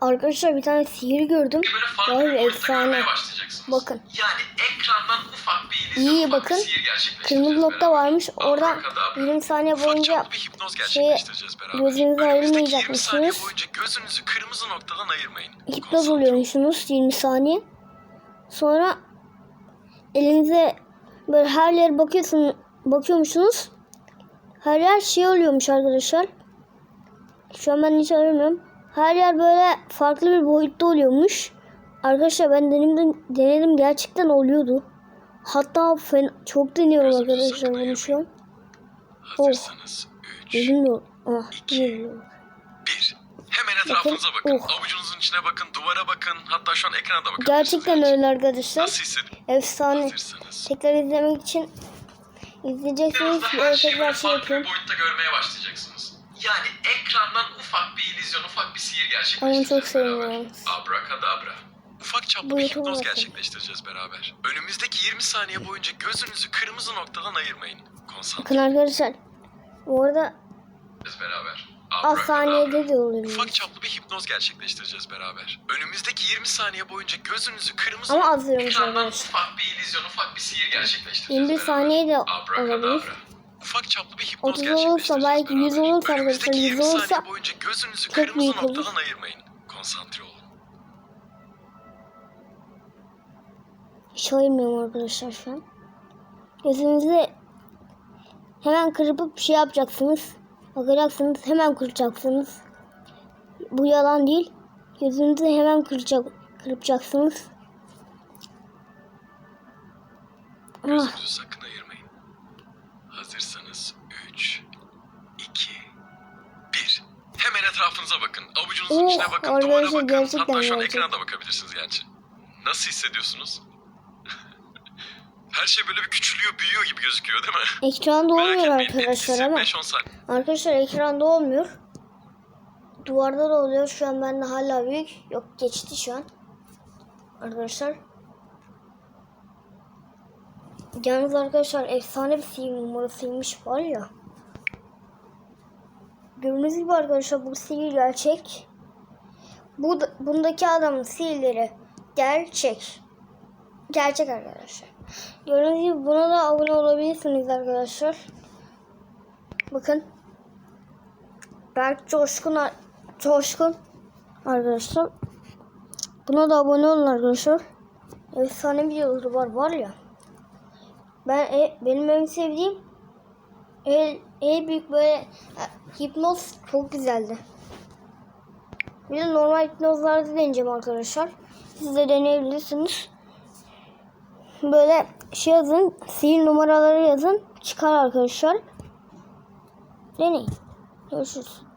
Arkadaşlar bir tane sihir gördüm. Vay bir boyutta efsane. Bakın. Yani ekrandan ufak bir illüzyon, İyi bakın. bir Kırmızı nokta varmış. Oradan Abrakadabra. 20 saniye boyunca bir hipnoz gerçekleştireceğiz beraber. gözünüzü Önümüzdeki 20 ayırmayacakmışsınız. gözünüzü kırmızı noktadan ayırmayın. hipnoz oluyormuşsunuz 20 saniye. Sonra elinize böyle her yere bakıyorsun, bakıyormuşsunuz. Her yer şey oluyormuş arkadaşlar. Şu an ben hiç aramıyorum. Her yer böyle farklı bir boyutta oluyormuş. Arkadaşlar ben denedim, denedim gerçekten oluyordu. Hatta fena, çok deniyorum Gözünüzü arkadaşlar bunu şu an. Oh. Hazırsanız 3, Gözüm yok. Ah, İki. bilmiyorum. 1. Hemen etrafınıza bakın. Oh. Avucunuzun içine bakın, duvara bakın. Hatta şu an ekrana da bakın. Gerçekten öyle arkadaşlar. Nasıl hissedin? Efsane. Hazırsanız. Tekrar izlemek için izleyeceksiniz. Böyle her şeyi böyle şey farklı bir boyutta görmeye başlayacaksınız. Yani ekrandan ufak bir illüzyon, ufak bir sihir Onu gerçekleştireceğiz çok seviyorum. Abrakadabra. Ufak çaplı bir hipnoz bakın. gerçekleştireceğiz beraber. Önümüzdeki 20 saniye boyunca gözünüzü kırmızı noktadan ayırmayın. Konsantre Bakın arkadaşlar. Bu arada olacağız beraber. az Abrakadabra. saniyede de oluyor. Ufak çaplı bir hipnoz gerçekleştireceğiz beraber. Önümüzdeki 20 saniye boyunca gözünüzü kırmızı Ama az diyormuş ekrandan arkadaşlar. ufak bir illüzyon, ufak bir sihir gerçekleştireceğiz 21 beraber. saniye de Abrakadabra. Ufak çaplı bir hipnoz 30 olursa, belki 100 beraber. olursa arkadaşlar, Önümüzdeki 100 20 saniye olursa boyunca gözünüzü çok kırmızı büyük olur. noktadan ayırmayın. Konsantre olun. Hiç ayırmıyorum arkadaşlar şu an. Gözünüzü hemen kırpıp bir şey yapacaksınız. Bakacaksınız hemen kıracaksınız. Bu yalan değil. Gözünüzü hemen kıracak, kırpacaksınız. Ah, Gözünüzü sakın etrafınıza bakın. Avucunuzun Oh, içine bakın, arkadaşlar duvara bakın. gerçekten Hatta şu an gerçek. ekrana da bakabilirsiniz gerçi. Nasıl hissediyorsunuz? Her şey böyle bir küçülüyor, büyüyor gibi gözüküyor değil mi? ekranda olmuyor arkadaşlar ama. 5-10 saniye. Arkadaşlar ekranda olmuyor. Duvarda da oluyor. Şu an bende hala büyük. Yok geçti şu an. Arkadaşlar. Yalnız arkadaşlar efsane bir sihir numarasıymış var ya. Gördüğünüz gibi arkadaşlar bu sihir gerçek. Bu da- bundaki adamın sihirleri gerçek. Gerçek arkadaşlar. Gördüğünüz gibi buna da abone olabilirsiniz arkadaşlar. Bakın. Berk Coşkun Coşkun arkadaşlar. Buna da abone olun arkadaşlar. Efsane videoları var var ya. Ben e, benim en sevdiğim en, en büyük böyle e, hipnoz çok güzeldi. Bir de normal hipnozlarda deneyeceğim arkadaşlar. Siz de deneyebilirsiniz. Böyle şey yazın, sihir numaraları yazın. Çıkar arkadaşlar. Deneyin. Görüşürüz.